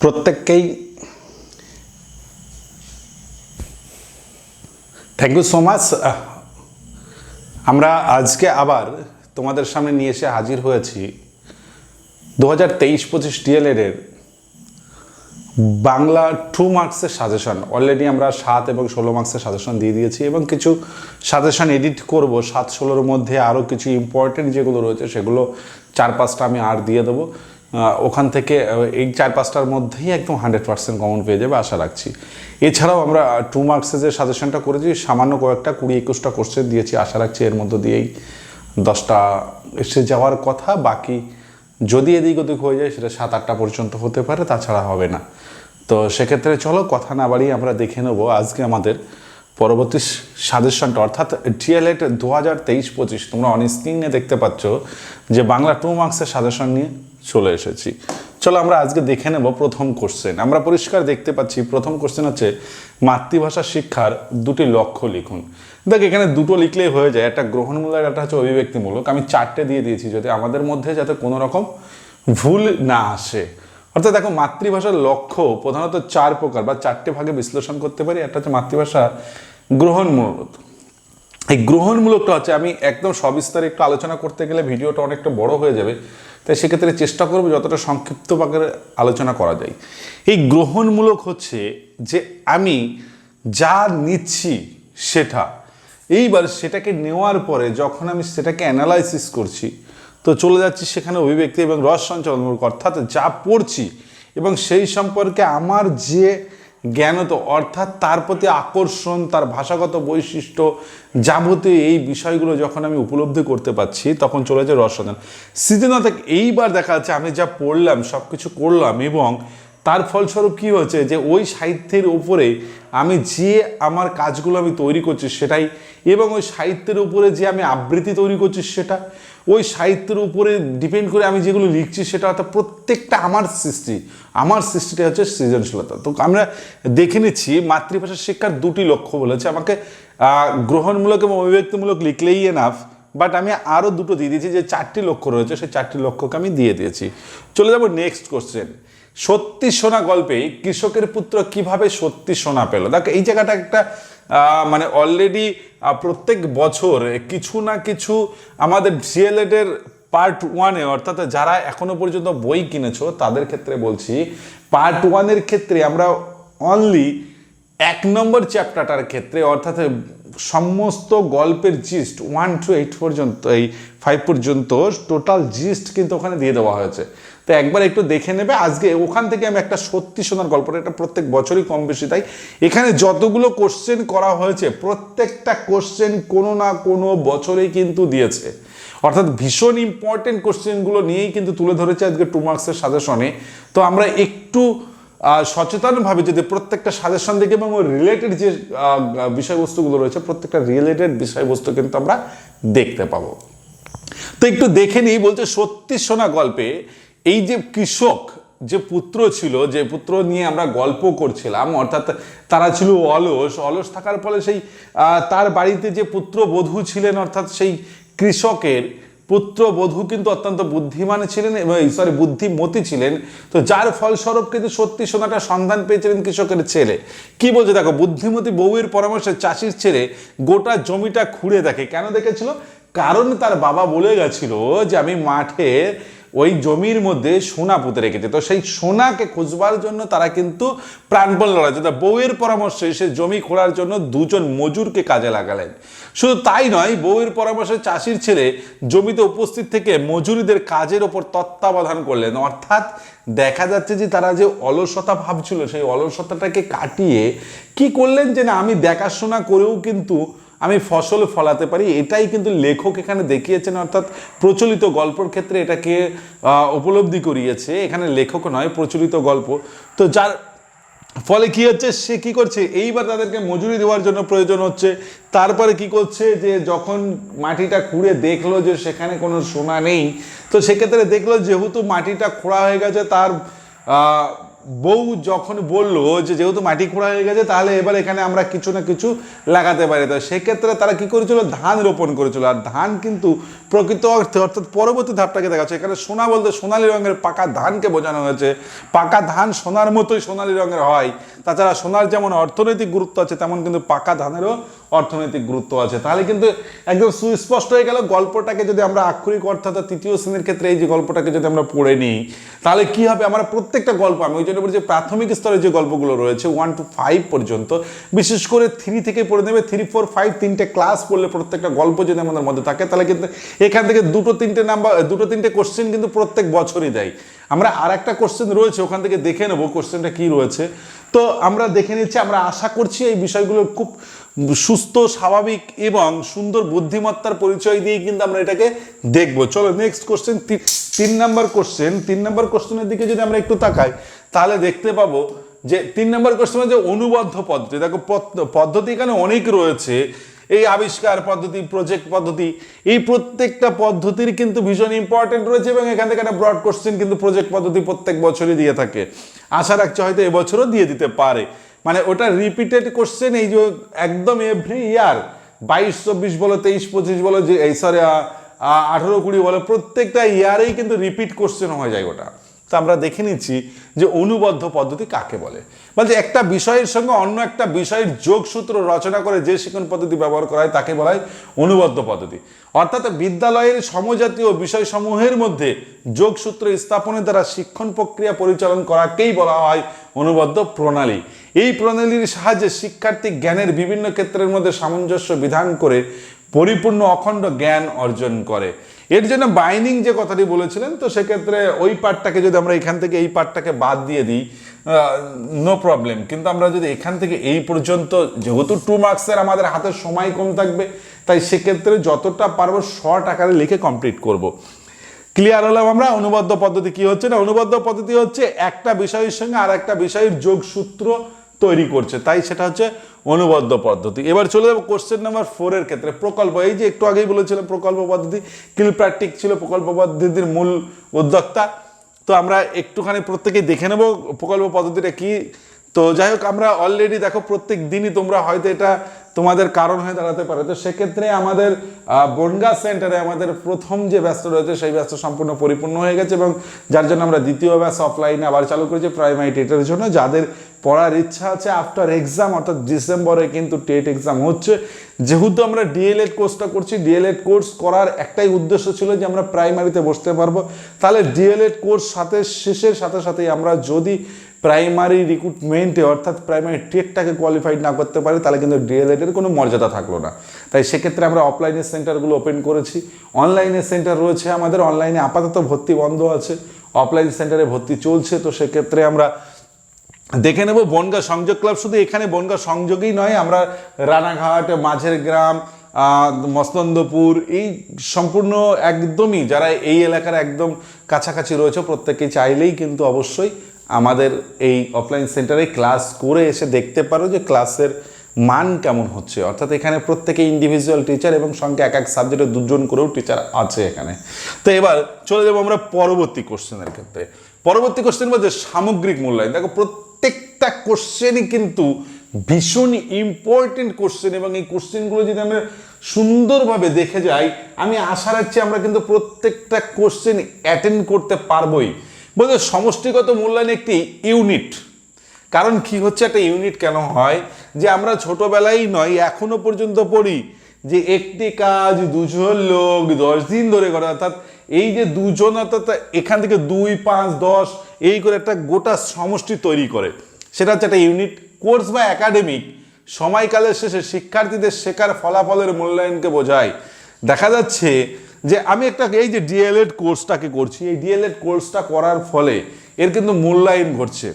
প্রত্যেককেই thank you so much আমরা আজকে আবার তোমাদের সামনে নিয়ে এসে হাজির হয়েছি দু হাজার তেইশ পঁচিশ ডিএলএড এর বাংলা টু মার্কসের সাজেশন অলরেডি আমরা সাত এবং ষোলো মার্কসের সাজেশন দিয়ে দিয়েছি এবং কিছু সাজেশন এডিট করব। সাত, ষোলোর মধ্যে আরও কিছু ইম্পর্টেন্ট যেগুলো রয়েছে সেগুলো চার, পাঁচটা আমি আর দিয়ে দেবো। ওখান থেকে এই চার পাঁচটার মধ্যেই একদম হান্ড্রেড পার্সেন্ট কমন পেয়ে যাবে, আশা রাখছি। এছাড়াও আমরা টু মার্কসের যে সাজেশনটা করেছি, সামান্য কয়েকটা কুড়ি একুশটা কোশ্চেন দিয়েছি, আশা রাখছি এর মধ্য দিয়েই দশটা এসে যাওয়ার কথা। বাকি যদি এদিক ওদিক হয়ে যায়, সেটা সাত আটটা পর্যন্ত হতে পারে, তাছাড়া হবে না। তো সেক্ষেত্রে চলো, কথা না বাড়িয়ে আমরা দেখে নেব আজকে আমাদের পরবর্তী সাজেশনটা অর্থাৎ ডিএলএড দু হাজার তেইশ পঁচিশ তোমরা অন স্ক্রিনে দেখতে পাচ্ছ যে বাংলা টু মার্কসের সাজেশন নিয়ে চলে এসেছি। চলো আমরা আজকে দেখে নেব প্রথম কোশ্চেন আমরা পরিষ্কার দেখতে পাচ্ছি, প্রথম কোশ্চেন হচ্ছে, মাতৃভাষা শিক্ষার দুটি লক্ষ্য লিখুন। দেখ, এখানে দুটো লিখলেই হয়ে যায়। একটা গ্রহণমূলক, একটা হচ্ছে অভিব্যক্তিমূলক। আমি চারটে দিয়ে দিয়েছি যাতে আমাদের মধ্যে যাতে কোনো রকম ভুল না আসে। অর্থাৎ দেখো, মাতৃভাষার লক্ষ্য প্রধানত চার প্রকার বা চারটে ভাগে বিশ্লেষণ করতে পারি। একটা হচ্ছে মাতৃভাষা গ্রহণমূলক। এই গ্রহণমূলকটা হচ্ছে, আমি একদম সবিস্তারে একটু আলোচনা করতে গেলে ভিডিওটা অনেকটা বড় হয়ে যাবে। তাই সেক্ষেত্রে চেষ্টা করব যতটা সংক্ষিপ্ত ভাগে আলোচনা করা যায়। এই গ্রহণমূলক হচ্ছে যে আমি যা নিচ্ছি সেটা, এইবার সেটাকে নেওয়ার পরে যখন আমি সেটাকে অ্যানালাইসিস করছি, তো চলে যাচ্ছি সেখানে অভিব্যক্তি এবং রস সঞ্চালনমূলক অর্থাৎ যা পড়ছি এবং সেই সম্পর্কে আমার যে জ্ঞানত অর্থাৎ তার প্রতি আকর্ষণ, তার ভাষাগত বৈশিষ্ট্য যাবতীয় এই বিষয়গুলো যখন আমি উপলব্ধি করতে পারছি, তখন চলে যায় রসদান সৃজনতা এইবার দেখা যাচ্ছে, আমি যা পড়লাম সব কিছু করলাম এবং তার ফলস্বরূপ কি হয়েছে? যে ওই সাহিত্যের উপরে আমি যে আমার কাজগুলো আমি তৈরি করছি সেটাই এবং ওই সাহিত্যের উপরে যে আমি আবৃত্তি তৈরি করছি সেটা, ওই সাহিত্যের উপরে ডিপেন্ড করে আমি যেগুলো লিখছি সেটা অর্থাৎ প্রত্যেকটা আমার সৃষ্টি, আমার সৃষ্টিটা হচ্ছে সৃজনশীলতা। তো আমরা দেখে নিচ্ছি মাতৃভাষা শিক্ষার দুটি লক্ষ্য বলেছে। আমাকে গ্রহণমূলক এবং অভিব্যক্তিমূলক লিখলেই এনাফ বাট আমি আরও দুটো দিয়ে দিয়েছি যে চারটি লক্ষ্য রয়েছে, সেই চারটি লক্ষ্যকে আমি দিয়ে দিয়েছি। চলে যাব নেক্সট কোশ্চেন সত্যি সোনা গল্পে কৃষকের পুত্র কীভাবে সত্যি সোনা পেল? দেখো, এই জায়গাটা একটা মানে অলরেডি প্রত্যেক বছর কিছু না কিছু আমাদের ডিএলএডের পার্ট ওয়ানে অর্থাৎ যারা এখনও পর্যন্ত বই কিনেছো, তাদের ক্ষেত্রে বলছি পার্ট ওয়ানের ক্ষেত্রে আমরা অনলি এক নম্বর চ্যাপ্টারটার ক্ষেত্রে, অর্থাৎ সমস্ত গল্পের জিস্ট ওয়ান টু এইট পর্যন্ত, এই ফাইভ পর্যন্ত টোটাল জিস্ট কিন্তু ওখানে দিয়ে দেওয়া হয়েছে। তো একবার একটু দেখে নেবে। আজকে ওখান থেকে আমি একটা সত্যি শোনার গল্পটা এটা প্রত্যেক বছরই কম বেশি তাই। এখানে যতগুলো কোশ্চেন করা হয়েছে, প্রত্যেকটা কোশ্চেন কোনো না কোনো বছরেই কিন্তু দিয়েছে। অর্থাৎ ভীষণ ইম্পর্টেন্ট কোশ্চেনগুলো নিয়েই কিন্তু তুলে ধরেছে আজকে টু মার্কসের সাজেশনে তো আমরা একটু সচেতনভাবে যদি প্রত্যেকটা সাজেশন দেখে এবং রিলেটেড যে বিষয়বস্তুগুলো রয়েছে, প্রত্যেকটা রিলেটেড বিষয়বস্তু কিন্তু আমরা দেখতে পাবো। তো একটু দেখে নিই, বলছে সত্যি শোনা গল্পে এই যে কৃষক যে পুত্র ছিল, যে পুত্র নিয়ে আমরা গল্প করছিলাম, অর্থাৎ তারা ছিল অলস অলস থাকার ফলে সেই তার বাড়িতে যে পুত্র বধূ ছিলেন, অর্থাৎ সেই কৃষকের পুত্র বধূ কিন্তু অত্যন্ত বুদ্ধিমান ছিলেন, এবং সরি বুদ্ধিমতী ছিলেন। তো যার ফলস্বরূপ কিন্তু সত্যি সোনাটা সন্ধান পেয়েছিলেন কৃষকের ছেলে। কি বলছে? দেখো, বুদ্ধিমতী বউয়ের পরামর্শে চাষির ছেলে গোটা জমিটা খুঁড়ে দেখে। কেন দেখেছিল? কারণ তার বাবা বলে গেছিল যে আমি মাঠে ওই জমির মধ্যে সোনা পুঁতে রেখেছে। তো সেই সোনাকে খুঁজবার জন্য তারা কিন্তু প্রাণপণ লড়াইছে তা বউয়ের পরামর্শে সে জমি খোঁড়ার জন্য দুজন মজুরকে কাজে লাগালেন। শুধু তাই নয়, বউয়ের পরামর্শে চাষির ছেলে জমিতে উপস্থিত থেকে মজুরিদের কাজের ওপর তত্ত্বাবধান করলেন। অর্থাৎ দেখা যাচ্ছে যে তারা যে অলসতা ভাবছিল, সেই অলসতাটাকে কাটিয়ে কি করলেন যে না, আমি দেখাশোনা করেও কিন্তু আমি ফসল ফলাতে পারি, এটাই কিন্তু লেখক এখানে দেখিয়েছেন, অর্থাৎ প্রচলিত গল্পর ক্ষেত্রে এটাকে উপলব্ধি করিয়েছে। এখানে লেখক নয়, প্রচলিত গল্প। তো যার ফলে কি হচ্ছে, সে কি করছে? এইবার তাদেরকে মজুরি দেওয়ার জন্য প্রয়োজন হচ্ছে। তারপরে কি করছে যে, যখন মাটিটা খুঁড়ে দেখল যে সেখানে কোনো সোনা নেই, তো সেক্ষেত্রে দেখল যেহেতু মাটিটা খোঁড়া হয়ে গেছে, তার বউ যখন বলল যে যেহেতু মাটি খোঁড়া হয়ে গেছে, তাহলে এবার এখানে আমরা কিছু না কিছু লাগাতে পারি। তো সেক্ষেত্রে তারা কি করেছিল? ধান রোপণ করেছিল। আর ধান কিন্তু প্রকৃত অর্থে, অর্থাৎ পরবর্তী ধাপটাকে দেখাচ্ছে? এখানে সোনা বলতে সোনালী রঙের পাকা ধানকে বোঝানো হয়েছে। পাকা ধান সোনার মতোই সোনালী রঙের হয়। তাছাড়া সোনার যেমন অর্থনৈতিক গুরুত্ব আছে, তেমন কিন্তু পাকা ধানেরও অর্থনৈতিক গুরুত্ব আছে। তাহলে কিন্তু একদম সুস্পষ্ট হয়ে গেল গল্পটাকে যদি আমরা আক্ষরিক অর্থাৎ তৃতীয় শ্রেণির ক্ষেত্রে এই যে গল্পটাকে যদি আমরা পড়ে নিই, তাহলে কি হবে? আমরা প্রত্যেকটা গল্প, আমি ওই জন্য বলছি প্রাথমিক স্তরে যে গল্পগুলো রয়েছে ওয়ান টু ফাইভ পর্যন্ত, বিশেষ করে থ্রি থেকে পড়ে নেবে থ্রি ফোর ফাইভ তিনটে ক্লাস পড়লে প্রত্যেকটা গল্প যদি আমাদের মধ্যে থাকে, তাহলে কিন্তু এখান থেকে দুটো, তিনটে নাম্বার দুটো, তিনটে কোশ্চেন কিন্তু প্রত্যেক বছরই দেয়। আমরা আর একটা কোশ্চেন রয়েছে, ওখান থেকে দেখে নেব কোশ্চেনটা কি রয়েছে। তো আমরা দেখে নিচ্ছি, আমরা আশা করছি এই বিষয়গুলো খুব সুস্থ, স্বাভাবিক এবং সুন্দর বুদ্ধিমত্তার পরিচয় দিয়ে কিন্তু আমরা এটাকে দেখব। চলো নেক্সট কোশ্চেন তিন নাম্বার কোশ্চেন তিন নাম্বার কোশ্চেনের দিকে যদি আমরা একটু তাকাই, তাহলে দেখতে পাবো যে, তিন নম্বর কোশ্চেন যে অনুবদ্ধ পদ্ধতি, দেখো পদ- পদ্ধতি এখানে অনেক রয়েছে। এই আবিষ্কার পদ্ধতি প্রজেক্ট পদ্ধতি, এই প্রত্যেকটা পদ্ধতির কিন্তু ভীষণ ইম্পর্টেন্ট রয়েছে এবং এখান থেকে একটা ব্রড কোশ্চেন কিন্তু প্রজেক্ট পদ্ধতি প্রত্যেক বছরই দিয়ে থাকে। আশা রাখছি হয়তো এবছরও দিয়ে দিতে পারে। মানে ওটা রিপিটেড কোশ্চেন এই যে একদম এভরি ইয়ার বাইশ, চব্বিশ বলো, তেইশ, পঁচিশ বলো, যে, এই সরি আঠেরো, কুড়ি বলো, প্রত্যেকটা ইয়ারেই কিন্তু রিপিট কোশ্চেন হয়ে যায় ওটা। তো আমরা দেখে নিচ্ছি যে অনুবদ্ধ পদ্ধতি কাকে বলে। বলছে একটা বিষয়ের সঙ্গে অন্য একটা বিষয়ের যোগসূত্র রচনা করে যে শিক্ষণ পদ্ধতি ব্যবহার করা হয় তাকে বলা হয় অনুবদ্ধ পদ্ধতি। অর্থাৎ বিদ্যালয়ের সমজাতীয় বিষয়সমূহের মধ্যে যোগসূত্র স্থাপনের দ্বারা শিক্ষণ প্রক্রিয়া পরিচালন করাকেই বলা হয় অনুবদ্ধ প্রণালী। এই প্রণালীর সাহায্যে শিক্ষার্থী জ্ঞানের বিভিন্ন ক্ষেত্রের মধ্যে সামঞ্জস্য বিধান করে পরিপূর্ণ অখণ্ড জ্ঞান অর্জন করে। এর জন্য বাইনিং যে কথাটি বলেছিলেন, তো সেক্ষেত্রে ওই পার্টটাকে যদি আমরা এখান থেকে এই পার্টটাকে বাদ দিয়ে দিই নো প্রবলেম কিন্তু আমরা যদি এখান থেকে এই পর্যন্ত, যেহেতু টু মার্কসের আমাদের হাতে সময় কম থাকবে, তাই সেক্ষেত্রে যতটা পারব শর্ট আকারে লিখে কমপ্লিট করব। ক্লিয়ার হলাম আমরা? অনুবদ্ধ পদ্ধতি কি হচ্ছে না? অনুবদ্ধ পদ্ধতি হচ্ছে একটা বিষয়ের সঙ্গে আর একটা বিষয়ের যোগসূত্র তৈরি করছে। তাই সেটা হচ্ছে অনুবদ্ধ পদ্ধতি। এবার চলে যাব কোশ্চেন নাম্বার ফোরের ক্ষেত্রে। প্রকল্প, এই যে একটু আগেই বলেছিলাম প্রকল্প পদ্ধতি কিলপ্রাটিক ছিল প্রকল্প পদ্ধতির মূল উদ্যোক্তা। তো আমরা একটুখানি প্রত্যেকেই দেখে নেব প্রকল্প পদ্ধতিটা কি। তো যাই হোক, আমরা অলরেডি দেখো প্রত্যেক দিনই তোমরা হয়তো এটা তোমাদের কারণ হয়ে দাঁড়াতে পারে। তো সেক্ষেত্রে আমাদের বনগা সেন্টারে আমাদের প্রথম যে ব্যস্ত রয়েছে, সেই ব্যস্ত সম্পূর্ণ পরিপূর্ণ হয়ে গেছে এবং যার জন্য আমরা দ্বিতীয় ব্যাস অফলাইনে আবার চালু করেছি প্রাইমারি টেটের জন্য। যাদের পড়ার ইচ্ছা আছে আফটার এক্সাম অর্থাৎ ডিসেম্বরে কিন্তু টেট এক্সাম হচ্ছে। যেহেতু আমরা ডিএলএড কোর্সটা করছি ডিএলএড কোর্স করার একটাই উদ্দেশ্য ছিল যে আমরা প্রাইমারিতে বসতে পারব। তাহলে ডিএলএড কোর্স সাথে শেষের সাথে সাথেই আমরা যদি প্রাইমারি রিক্রুটমেন্টে, অর্থাৎ প্রাইমারি টেটটাকে কোয়ালিফাইড না করতে পারে, তাহলে কিন্তু ডিএলএড এর কোনো মর্যাদা থাকল না। তাই সেক্ষেত্রে আমরা অফলাইনের সেন্টারগুলো ওপেন করেছি। অনলাইনের সেন্টার রয়েছে আমাদের অনলাইনে আপাতত ভর্তি বন্ধ আছে। অফলাইন সেন্টারে ভর্তি চলছে, তো সেক্ষেত্রে আমরা দেখে নেব। বনগা সংযোগ ক্লাব শুধু এখানে বনগা সংযোগই নয়, আমরা রানাঘাট, মাঝের গ্রাম মস্তন্দপুর এই সম্পূর্ণ একদমই যারা এই এলাকার একদম কাছাকাছি রয়েছে প্রত্যেকেই চাইলেই কিন্তু অবশ্যই আমাদের এই অফলাইন সেন্টারে ক্লাস করে এসে দেখতে পারো যে ক্লাসের মান কেমন হচ্ছে। অর্থাৎ এখানে প্রত্যেকে ইন্ডিভিজুয়াল টিচার এবং সঙ্গে এক এক সাবজেক্টে দুজন করেও টিচার আছে এখানে। তো এবার চলে যাব আমরা পরবর্তী কোশ্চেনের ক্ষেত্রে। পরবর্তী কোশ্চেন মধ্যে সামগ্রিক মূল্যায়ন। দেখো, প্রত্যেকটা কোশ্চেনই কিন্তু ভীষণ ইম্পর্টেন্ট কোশ্চেন এবং এই কোশ্চেনগুলো যদি আমরা সুন্দরভাবে দেখে যাই, আমি আশা রাখছি আমরা কিন্তু প্রত্যেকটা কোশ্চেন অ্যাটেন্ড করতে পারবোই। বলতে সমষ্টিগত মূল্যায়ন একটি ইউনিট। কারণ কি হচ্ছে, একটা ইউনিট কেন হয়? যে আমরা ছোটবেলায় নয়, এখনও পর্যন্ত পড়ি যে একটি কাজ দুজন লোক দশ দিন ধরে করে, অর্থাৎ এই যে দুজন, অর্থাৎ এখান থেকে দুই, পাঁচ, দশ, এই করে একটা গোটা সমষ্টি তৈরি করে। সেটা হচ্ছে একটা ইউনিট। কোর্স বা একাডেমিক সময়কালের শেষে শিক্ষার্থীদের শেখার ফলাফলের মূল্যায়নকে বোঝায়। দেখা যাচ্ছে যে আমি একটা এই যে ডিএলএড কোর্সটাকে করছি, এই ডিএলএড কোর্সটা করার ফলে এর কিন্তু মূল্যায়ন ঘটছে।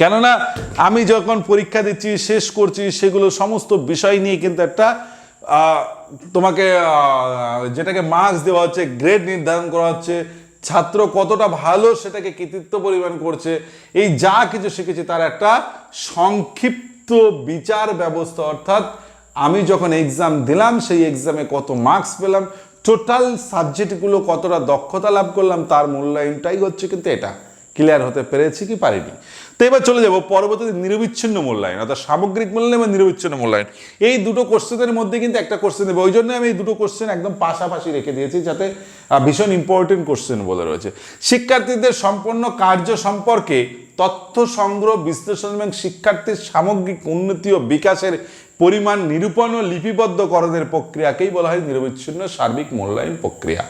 কেননা আমি যখন পরীক্ষা দিচ্ছি, শেষ করছি, সেগুলো সমস্ত বিষয় নিয়ে কিন্তু একটা তোমাকে যেটাকে মার্কস দেওয়া হচ্ছে গ্রেড নির্ধারণ করা হচ্ছে, ছাত্র কতটা ভালো সেটাকে কৃতিত্ব পরিমাণ করছে, এই যা কিছু শিখেছি তার একটা সংক্ষিপ্ত বিচার ব্যবস্থা। অর্থাৎ আমি যখন এক্সাম দিলাম, সেই এক্সামে কত মার্কস পেলাম টোটাল সাবজেক্টগুলো কতটা দক্ষতা লাভ করলাম তার মূল্যায়নটাই হচ্ছে কিন্তু এটা। ক্লিয়ার হতে পেরেছি কি পারিনি? তো এবার চলে যাব পরবর্তীতে নিরবিচ্ছিন্ন মূল্যায়ন, অর্থাৎ সামগ্রিক মূল্যায়ন এবং নিরবিচ্ছিন্ন মূল্যায়ন। এই দুটো কোশ্চেনের মধ্যে কিন্তু একটা কোশ্চেন দেবে ওই জন্য আমি এই দুটো কোশ্চেন একদম পাশাপাশি রেখে দিয়েছি যাতে ভীষণ ইম্পর্টেন্ট কোশ্চেন বলে রয়েছে। শিক্ষার্থীদের সম্পন্ন কার্য সম্পর্কে তথ্য সংগ্রহ, বিশ্লেষণ এবং শিক্ষার্থীর সামগ্রিক উন্নতি ও বিকাশের পরিমাণ নিরূপণ ও লিপিবদ্ধকরণের প্রক্রিয়াকেই বলা হয় নিরবিচ্ছিন্ন সার্বিক মূল্যায়ন প্রক্রিয়া।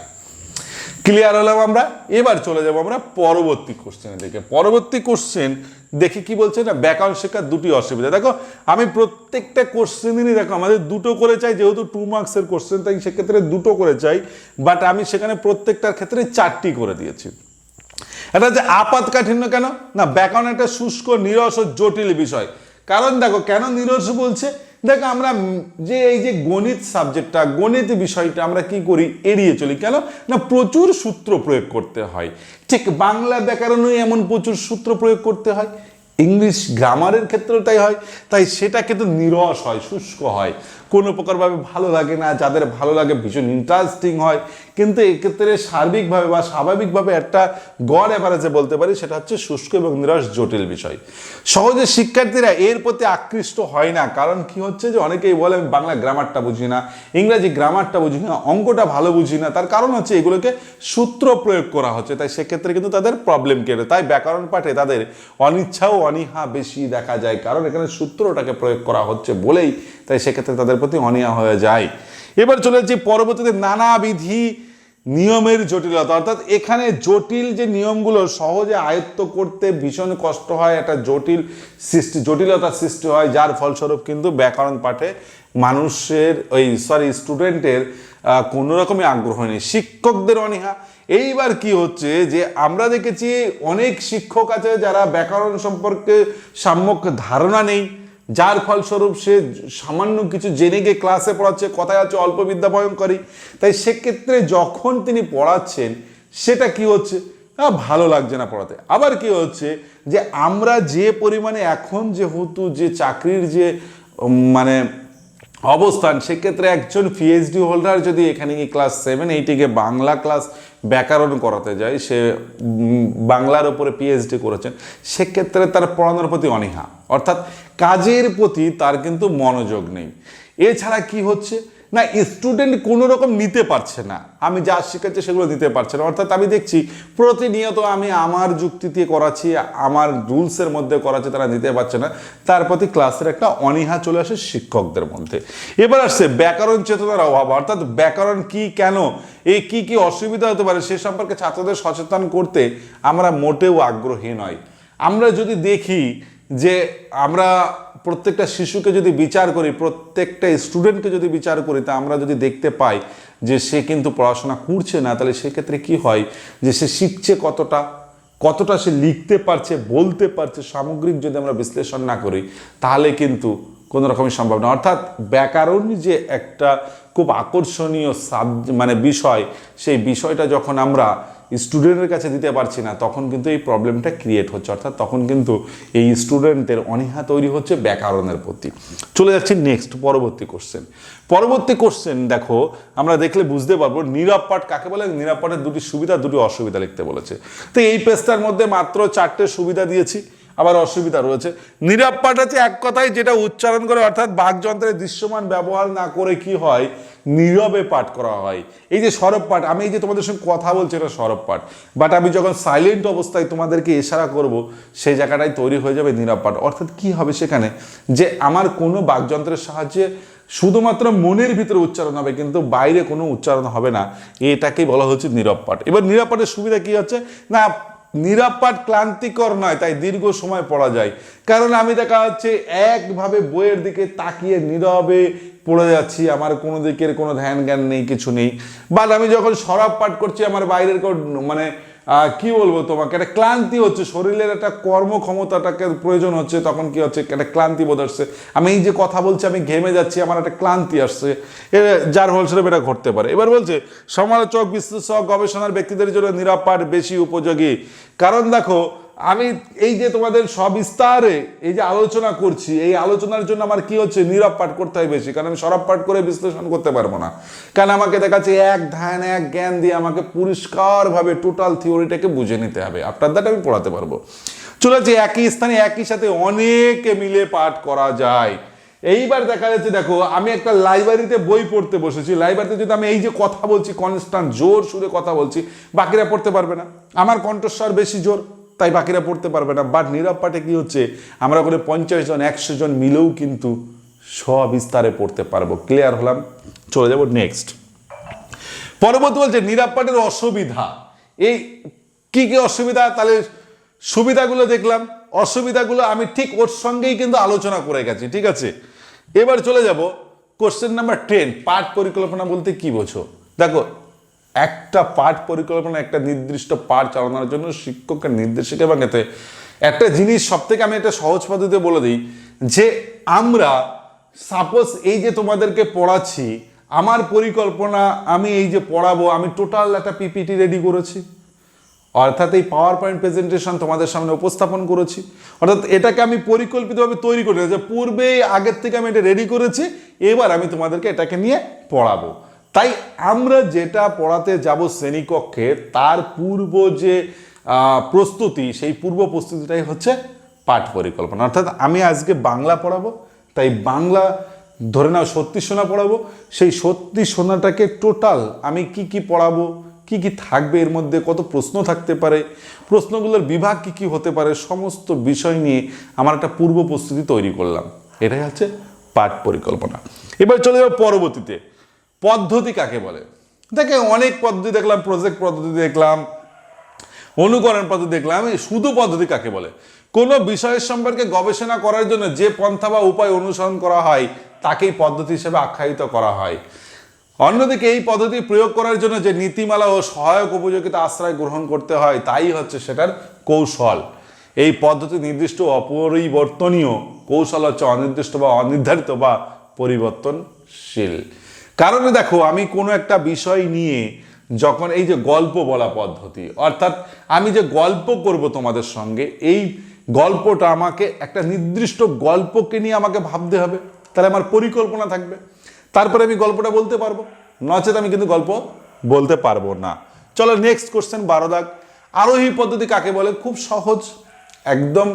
ক্লিয়ার হলাম আমরা? এবার চলে যাব আমরা পরবর্তী কোশ্চেনে দেখে পরবর্তী কোশ্চেন দেখি কি বলছে না? ব্যাকরণ শেখার দুটি অসুবিধা। দেখো, আমি প্রত্যেকটা কোশ্চেনেরই দেখো, আমাদের দুটো করে চাই, যেহেতু টু মার্কসের কোশ্চেন তাই সেক্ষেত্রে দুটো করে চাই বাট আমি সেখানে প্রত্যেকটার ক্ষেত্রে চারটি করে দিয়েছি। এটা যে আপাত কাঠিন্য কেন? না ব্যাকরণ একটা শুষ্ক, নিরস ও জটিল বিষয়। কারণ দেখো, কেন নিরস বলছে? দেখো, আমরা যে, এই যে গণিত সাবজেক্টটা গণিত বিষয়টা আমরা কি করি? এড়িয়ে চলি। কেন? না, প্রচুর সূত্র প্রয়োগ করতে হয়। ঠিক বাংলা ব্যাকরণে এমন প্রচুর সূত্র প্রয়োগ করতে হয়। ইংলিশ গ্রামারের ক্ষেত্রেও তাই হয়। তাই সেটা কিন্তু নিরস হয়, শুষ্ক হয়। কোনো প্রকারভাবে ভালো লাগে না, যাদের ভালো লাগে ভীষণ ইন্টারেস্টিং হয়, কিন্তু এক্ষেত্রে সার্বিকভাবে বা স্বাভাবিকভাবে একটা গড় অ্যাভারেজে বলতে পারি, সেটা হচ্ছে শুষ্ক এবং নিরস জটিল বিষয়। সহজে শিক্ষার্থীরা এর প্রতি আকৃষ্ট হয় না, কারণ কি হচ্ছে যে অনেকেই বলে, আমি বাংলা গ্রামারটা বুঝি না, ইংরাজি গ্রামারটা বুঝি না, অঙ্কটা ভালো বুঝি না। তার কারণ হচ্ছে এগুলোকে সূত্র প্রয়োগ করা হচ্ছে, তাই সেক্ষেত্রে কিন্তু তাদের প্রবলেম কেটে তাই ব্যাকরণ পাঠে তাদের অনিচ্ছা ও অনীহা বেশি দেখা যায়, কারণ এখানে সূত্রটাকে প্রয়োগ করা হচ্ছে বলেই, তাই সেক্ষেত্রে তাদের প্রতি অনীহা হয়ে যায়। এবার চলে যাচ্ছি পরবর্তীতে নানাবিধি নিয়মের জটিলতা। অর্থাৎ এখানে জটিল যে নিয়মগুলো সহজে আয়ত্ত করতে ভীষণ কষ্ট হয়, একটা জটিল সৃষ্টি জটিলতার সৃষ্টি হয়, যার ফলস্বরূপ কিন্তু ব্যাকরণ পাঠে মানুষের ওই সরি স্টুডেন্টের কোনো রকমই আগ্রহ নেই। শিক্ষকদের অনীহা। এইবার কি হচ্ছে যে আমরা দেখেছি অনেক শিক্ষক আছে যারা ব্যাকরণ সম্পর্কে সাম্যক ধারণা নেই। যার ফলস্বরূপ সে সামান্য কিছু জেনে গিয়ে ক্লাসে পড়াচ্ছে কথায় আছে অল্প বিদ্যা ভয়ঙ্করী। তাই সেক্ষেত্রে যখন তিনি পড়াচ্ছেন সেটা কি হচ্ছে? আহ, ভালো লাগছে না পড়াতে। আবার কি হচ্ছে? যে আমরা যে পরিমাণে এখন যেহেতু যে চাকরির যে মানে অবস্থান সেক্ষেত্রে একজন পিএইচডি হোল্ডার যদি এখানে গিয়ে ক্লাস সেভেন এইটিকে বাংলা ক্লাস ব্যাকরণ করাতে যায় সে বাংলার উপরে পিএইচডি করেছেন সেক্ষেত্রে তার পড়ানোর প্রতি অনীহা। অর্থাৎ কাজের প্রতি তার কিন্তু মনোযোগ নেই। এছাড়া কি হচ্ছে? না স্টুডেন্ট কোনো রকম নিতে পারছে না। আমি যা শেখাচ্ছি সেগুলো নিতে পারছে না। অর্থাৎ আমি দেখছি, প্রতিনিয়ত আমি আমার যুক্তিতে করাচ্ছি, আমার রুলসের মধ্যে করাচ্ছি, তারা নিতে পারছে না। তার প্রতি ক্লাসের একটা অনীহা চলে আসে শিক্ষকদের মধ্যে। এবার আসছে ব্যাকরণ চেতনার অভাব। অর্থাৎ ব্যাকরণ কি, কেন এই কি কি অসুবিধা হতে পারে, সে সম্পর্কে ছাত্রদের সচেতন করতে আমরা মোটেও আগ্রহী নয়। আমরা যদি দেখি যে আমরা প্রত্যেকটা শিশুকে যদি বিচার করি, প্রত্যেকটা স্টুডেন্টকে যদি বিচার করি, তা আমরা যদি দেখতে পাই যে সে কিন্তু পড়াশোনা করছে না, তাহলে সেক্ষেত্রে কি হয়? যে সে শিখছে কতটা কতটা সে লিখতে পারছে, বলতে পারছে, সামগ্রিক যদি আমরা বিশ্লেষণ না করি, তাহলে কিন্তু কোনো রকমই সম্ভব না। অর্থাৎ ব্যাকরণ যে একটা খুব আকর্ষণীয় সাব মানে বিষয়, সেই বিষয়টা যখন আমরা স্টুডেন্টের কাছে দিতে পারছি না, তখন কিন্তু এই প্রবলেমটা ক্রিয়েট হচ্ছে। অর্থাৎ তখন কিন্তু এই স্টুডেন্টদের অনীহা তৈরি হচ্ছে ব্যাকরণের প্রতি। চলে যাচ্ছি নেক্সট পরবর্তী কোশ্চেন পরবর্তী কোশ্চেন দেখো, আমরা দেখলে বুঝতে পারব নীরব কাকে বলে? নীরব দুটি সুবিধা, দুটি অসুবিধা লিখতে বলেছে। তো এই পেজটার মধ্যে মাত্র চারটে সুবিধা দিয়েছি। আবার অসুবিধা রয়েছে। নীরব আছে এক কথায় যেটা উচ্চারণ করে অর্থাৎ বাকযন্ত্রের দৃশ্যমান ব্যবহার না করে কি হয়? নীরবে পাঠ করা হয়। এই যে সরব পাঠ, আমি এই যে তোমাদের সঙ্গে কথা বলছি এটা সরব পাঠ। বাট আমি যখন সাইলেন্ট অবস্থায় তোমাদেরকে ইশারা করব, সেই জায়গাটাই তৈরি হয়ে যাবে নীরব পাঠ। অর্থাৎ কি হবে সেখানে? যে আমার কোনো বাকযন্ত্রের সাহায্যে শুধুমাত্র মনের ভিতরে উচ্চারণ হবে, কিন্তু বাইরে কোনো উচ্চারণ হবে না। এটাকেই বলা হচ্ছে নীরব পাঠ। এবার নীরব পাঠের সুবিধা কি হচ্ছে? না নিরাপাট ক্লান্তিকর নয়, তাই দীর্ঘ সময় পড়া যায়। কারণ আমি দেখা যাচ্ছে একভাবে বইয়ের দিকে তাকিয়ে নীরবে পড়ে যাচ্ছি, আমার কোনো দিকের কোনো ধ্যান জ্ঞান নেই, কিছু নেই। বাট আমি যখন সরব পাঠ করছি, আমার বাইরের কোনো মানে কি বলব তোমাকে? একটা ক্লান্তি হচ্ছে, শরীরের একটা কর্মক্ষমতাটাকে প্রয়োজন হচ্ছে, তখন কি হচ্ছে? একটা ক্লান্তি বোধ আসছে। আমি এই যে কথা বলছি, আমি ঘেমে যাচ্ছি, আমার একটা ক্লান্তি আসছে। যার ফলস্বরূপ এটা ঘটতে পারে। এবার বলছে, সমালোচক, বিশ্লেষক, গবেষণার ব্যক্তিদের জন্য নিরাপদ, বেশি উপযোগী। কারণ দেখো আমি এই যে তোমাদের সবিস্তারে এই যে আলোচনা করছি, এই আলোচনার জন্য আমার কি হচ্ছে? নীরব পাঠ করতে হয় বেশি, কারণ আমি সরব পাঠ করে বিশ্লেষণ করতে পারব না। কারণ আমাকে দেখাচ্ছে এক ধ্যান, এক জ্ঞান দিয়ে আমাকে পরিষ্কারভাবে টোটাল থিওরিটাকে বুঝে নিতে হবে। আপনার দ্বারা আমি পড়াতে পারব। চলে যাচ্ছে, একই স্থানে, একই সাথে অনেকে মিলে পাঠ করা যায়। এইবার দেখা যাচ্ছে, দেখো, আমি একটা লাইব্রেরিতে বই পড়তে বসেছি। লাইব্রেরিতে যদি আমি এই যে কথা বলছি কনস্ট্যান্ট জোর সুরে কথা বলছি, বাকিরা পড়তে পারবে না। আমার কণ্ঠস্বর বেশি জোর। তাই বাকিরা পড়তে পারবে না। বাট নীরব পাঠে কি হচ্ছে? আমরা করে পঞ্চাশ জন, একশো জন মিলেও কিন্তু সবিস্তারে পড়তে পারব। ক্লিয়ার হলাম? চলে যাব নেক্সট পরবর্তী বলছে, নীরব পাঠের অসুবিধা। এই কি কি অসুবিধা? তাহলে সুবিধাগুলো দেখলাম। অসুবিধাগুলো আমি ঠিক ওর সঙ্গেই কিন্তু আলোচনা করে গেছি, ঠিক আছে? এবার চলে যাব। কোশ্চেন নাম্বার টেন পাঠ পরিকল্পনা বলতে কি বোঝো? দেখো একটা পাঠ পরিকল্পনা, একটা নির্দিষ্ট পাঠ চালানোর জন্য শিক্ষকের নির্দেশিকা এবং এতে একটা জিনিস সব থেকে আমি একটা সহজ পদ্ধতিতে বলে দিই, যে আমরা সাপোজ এই যে তোমাদেরকে পড়াচ্ছি, আমার পরিকল্পনা আমি এই যে পড়াবো, আমি টোটাল একটা পিপিটি রেডি করেছি। অর্থাৎ এই পাওয়ার পয়েন্ট প্রেজেন্টেশন তোমাদের সামনে উপস্থাপন করেছি। অর্থাৎ এটাকে আমি পরিকল্পিতভাবে তৈরি করে যে পূর্বে আগের থেকে আমি এটা রেডি করেছি, এবার আমি তোমাদেরকে এটাকে নিয়ে পড়াবো। তাই আমরা যেটা পড়াতে যাব শ্রেণীকক্ষে, তার পূর্ব যে প্রস্তুতি, সেই পূর্ব প্রস্তুতিটাই হচ্ছে পাঠ পরিকল্পনা। অর্থাৎ আমি আজকে বাংলা পড়াবো, তাই বাংলা ধরে নাও সত্যি সোনা পড়াবো। সেই সত্যি সোনাটাকে টোটাল আমি কি কি পড়াবো, কি কি থাকবে এর মধ্যে, কত প্রশ্ন থাকতে পারে, প্রশ্নগুলোর বিভাগ কি কি হতে পারে, সমস্ত বিষয় নিয়ে আমার একটা পূর্ব প্রস্তুতি তৈরি করলাম। এটাই হচ্ছে পাঠ পরিকল্পনা। এবার চলে যাব পরবর্তীতে। পদ্ধতি কাকে বলে? দেখে অনেক পদ্ধতি দেখলাম প্রজেক্ট পদ্ধতি দেখলাম, অনুকরণ পদ্ধতি দেখলাম শুধু পদ্ধতি কাকে বলে? কোনো বিষয়ের সম্পর্কে গবেষণা করার জন্য যে পন্থা বা উপায় অনুসরণ করা হয়, তাকেই পদ্ধতি হিসেবে আখ্যায়িত করা হয়। অন্যদিকে এই পদ্ধতি প্রয়োগ করার জন্য যে নীতিমালা ও সহায়ক উপযোগিতা আশ্রয় গ্রহণ করতে হয়, তাই হচ্ছে সেটার কৌশল। এই পদ্ধতি নির্দিষ্ট অপরিবর্তনীয় কৌশল হচ্ছে অনির্দিষ্ট বা অনির্ধারিত বা পরিবর্তনশীল। কারণ দেখো, আমি কোনো একটা বিষয় নিয়ে যখন এই যে গল্প বলা পদ্ধতি, অর্থাৎ আমি যে গল্প করব তোমাদের সঙ্গে, এই গল্পটা আমাকে একটা নির্দিষ্ট গল্পকে নিয়ে আমাকে ভাবতে হবে। তাহলে আমার পরিকল্পনা থাকবে। তারপরে আমি গল্পটা বলতে পারব। নচেত আমি কিন্তু গল্প বলতে পারব না। চলো নেক্সট কোশ্চেন বারো দাগ আরোহী পদ্ধতি কাকে বলে? খুব সহজ, একদম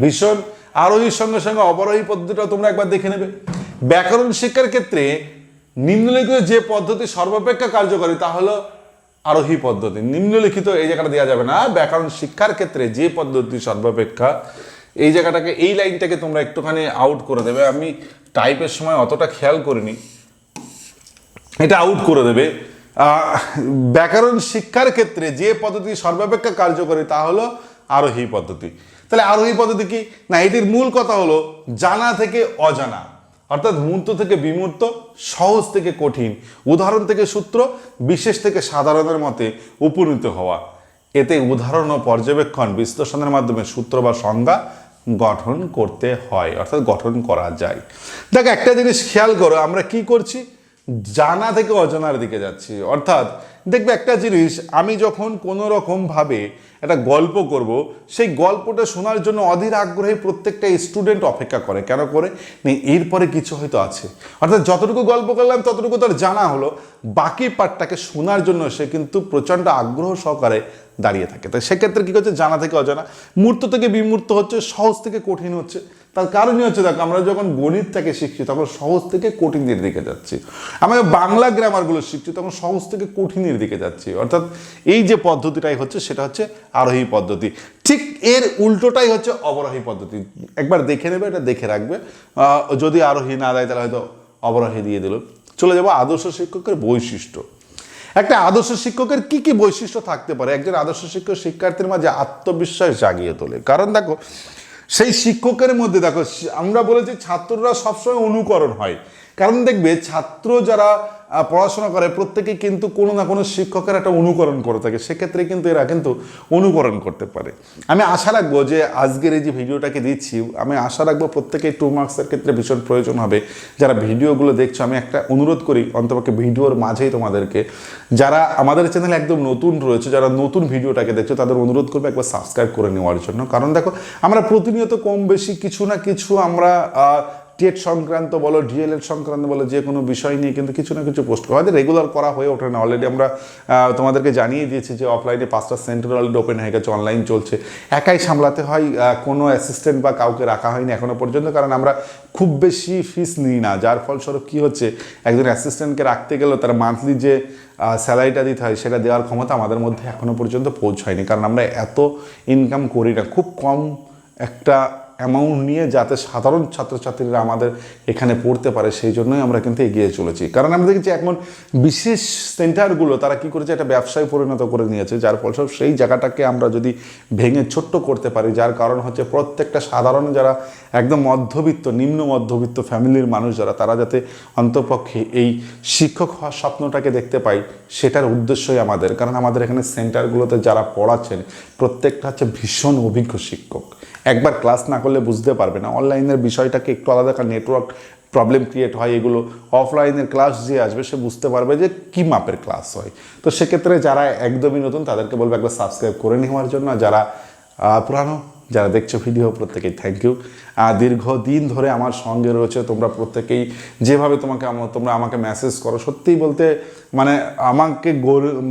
ভীষণ। আরোহীর সঙ্গে সঙ্গে অবরোহী পদ্ধতিটাও তোমরা একবার দেখে নেবে। ব্যাকরণ শিক্ষার ক্ষেত্রে নিম্নলিখিত যে পদ্ধতি সর্বাপেক্ষা কার্যকরী, তা হলো আরোহী পদ্ধতি। নিম্নলিখিত এই জায়গাটা দেওয়া যাবে না। ব্যাকরণ শিক্ষার ক্ষেত্রে যে পদ্ধতি সর্বাপেক্ষা, এই জায়গাটাকে, এই লাইনটাকে তোমরা একটুখানি আউট করে দেবে। আমি টাইপের সময় অতটা খেয়াল করিনি। এটা আউট করে দেবে। ব্যাকরণ শিক্ষার ক্ষেত্রে যে পদ্ধতি সর্বাপেক্ষা কার্যকরী, তা হলো আরোহী পদ্ধতি। তাহলে আরোহী পদ্ধতি কি? না, এটির মূল কথা হলো জানা থেকে অজানা। অর্থাৎ মূর্ত থেকে বিমূর্ত, সহজ থেকে কঠিন। উদাহরণ থেকে সূত্র, বিশেষ থেকে সাধারণের মতে উপনীত হওয়া। এতে উদাহরণ ও পর্যবেক্ষণ বিশ্লেষণের মাধ্যমে সূত্র বা সংজ্ঞা গঠন করতে হয়, অর্থাৎ গঠন করা যায়। দেখ, একটা জিনিস খেয়াল করো, আমরা কি করছি? জানা থেকে অজানার দিকে যাচ্ছি। অর্থাৎ দেখবে একটা জিনিস, আমি যখন কোনো রকমভাবে একটা গল্প করব, সেই গল্পটা শোনার জন্য অধীর আগ্রহে প্রত্যেকটা স্টুডেন্ট অপেক্ষা করে। কেন করে? নেই এরপরে কিছু হয়তো আছে। অর্থাৎ যতটুকু গল্প করলাম, ততটুকু তার জানা হলো। বাকি পার্টটাকে শোনার জন্য সে কিন্তু প্রচণ্ড আগ্রহ সহকারে দাঁড়িয়ে থাকে। তাই সেক্ষেত্রে কী করছে জানা থেকে অজানা। মূর্ত থেকে বিমূর্ত হচ্ছে, সহজ থেকে কঠিন হচ্ছে। তার কারণই হচ্ছে, দেখো, আমরা যখন গণিতটাকে শিখছি, তখন সহজ থেকে কঠিনের দিকে যাচ্ছি। আমরা বাংলা গ্রামারগুলো শিখছি, তখন সহজ থেকে কঠিনের দিকে যাচ্ছি। অর্থাৎ এই যে পদ্ধতিটাই হচ্ছে, সেটা হচ্ছে আরোহী পদ্ধতি। ঠিক এর উল্টোটাই হচ্ছে অবরোহী পদ্ধতি। একবার দেখে নেবে, এটা দেখে রাখবে। যদি আরোহী না দেয়, তাহলে হয়তো অবরোহী দিয়ে দিল। চলে যাব আদর্শ শিক্ষকের বৈশিষ্ট্য। একটা আদর্শ শিক্ষকের কি কি বৈশিষ্ট্য থাকতে পারে? একজন আদর্শ শিক্ষক শিক্ষার্থীর মাঝে আত্মবিশ্বাস জাগিয়ে তোলে। কারণ দেখো সেই শিক্ষকের মধ্যে দেখো আমরা বলেছি ছাত্ররা সবসময় অনুকরণ হয়। কারণ দেখবে ছাত্র যারা পড়াশোনা করে প্রত্যেকেই কিন্তু কোনো না কোনো শিক্ষকের একটা অনুকরণ করে থাকে। সেক্ষেত্রে কিন্তু এরা কিন্তু অনুকরণ করতে পারে। আমি আশা রাখব যে আজকের এই যে ভিডিওটাকে দিচ্ছি, আমি আশা রাখব প্রত্যেকেই টু মার্কসের ক্ষেত্রে ভীষণ প্রয়োজন হবে। যারা ভিডিওগুলো দেখছ, আমি একটা অনুরোধ করি, অন্তপক্ষে ভিডিওর মাঝেই তোমাদেরকে, যারা আমাদের চ্যানেলে একদম নতুন রয়েছে, যারা নতুন ভিডিওটাকে দেখছ, তাদের অনুরোধ করবে একবার সাবস্ক্রাইব করে নেওয়ার জন্য। কারণ দেখো, আমরা প্রতিনিয়ত কম বেশি কিছু না কিছু আমরা টেট সংক্রান্ত বলো, ডিএলএড সংক্রান্ত বলো, যে কোনো বিষয় নিয়ে কিন্তু কিছু না কিছু পোস্ট করা। হয়তো রেগুলার করা হয়ে ওঠে না। অলরেডি আমরা তোমাদেরকে জানিয়ে দিয়েছি যে অফলাইনে পাঁচটা সেন্টার অলরেডি ওপেন হয়ে গেছে অনলাইন চলছে। একাই সামলাতে হয় কোনো অ্যাসিস্ট্যান্ট বা কাউকে রাখা হয়নি এখনও পর্যন্ত, কারণ আমরা খুব বেশি ফিস নিই না। যার ফলস্বরূপ কী হচ্ছে, একজন অ্যাসিস্ট্যান্টকে রাখতে গেলেও তার মান্থলি যে স্যালারিটা দিতে হয়, সেটা দেওয়ার ক্ষমতা আমাদের মধ্যে এখনও পর্যন্ত পৌঁছায়নি। কারণ আমরা এত ইনকাম করি না। খুব কম একটা অ্যামাউন্ট নিয়ে যাতে সাধারণ ছাত্রছাত্রীরা আমাদের এখানে পড়তে পারে, সেই জন্যই আমরা কিন্তু এগিয়ে চলেছি। কারণ আমরা দেখেছি এখন বিশেষ সেন্টারগুলো তারা কি করেছে, একটা ব্যবসায় পরিণত করে নিয়েছে, যার ফলস্বরূপ সেই জায়গাটাকে আমরা যদি ভেঙে ছোট্ট করতে পারি, যার কারণ হচ্ছে প্রত্যেকটা সাধারণ যারা একদম মধ্যবিত্ত, নিম্ন মধ্যবিত্ত ফ্যামিলির মানুষ যারা, তারা যাতে অন্তপক্ষে এই শিক্ষক হওয়ার স্বপ্নটাকে দেখতে পাই সেটার উদ্দেশ্যই আমাদের। কারণ আমাদের এখানে সেন্টারগুলোতে যারা পড়াচ্ছেন, প্রত্যেকটা হচ্ছে ভীষণ অভিজ্ঞ শিক্ষক। একবার ক্লাস না করলে বুঝতে পারবে না। অনলাইনের বিষয়টাকে একটু আলাদা কারণ নেটওয়ার্ক প্রবলেম ক্রিয়েট হয়, এগুলো অফলাইনের ক্লাস যে আসবে, সে বুঝতে পারবে যে কী মাপের ক্লাস হয়। তো সেক্ষেত্রে যারা একদমই নতুন, তাদেরকে বলব একবার সাবস্ক্রাইব করে নেওয়ার জন্য। যারা পুরানো, যারা দেখছ ভিডিও প্রত্যেকেই থ্যাংক ইউ দীর্ঘদিন ধরে আমার সঙ্গে রয়েছে, তোমরা প্রত্যেকেই যেভাবে তোমাকে তোমরা আমাকে মেসেজ করো, সত্যিই বলতে মানে আমাকে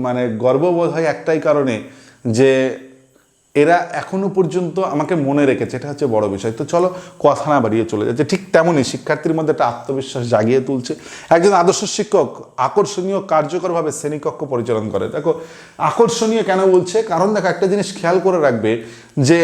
মানে গর্ববোধ হয় একটাই কারণে যে এরা এখনও পর্যন্ত আমাকে মনে রেখেছে, এটা হচ্ছে বড় বিষয়। তো চলো কথা না বাড়িয়ে চলে যাচ্ছে ঠিক তেমনই শিক্ষার্থীর মধ্যে একটা আত্মবিশ্বাস জাগিয়ে তুলছে। একজন আদর্শ শিক্ষক আকর্ষণীয় কার্যকরভাবে শ্রেণীকক্ষ পরিচালন করে। দেখো, আকর্ষণীয় কেন বলছে? কারণ দেখো, একটা জিনিস খেয়াল করে রাখবে যে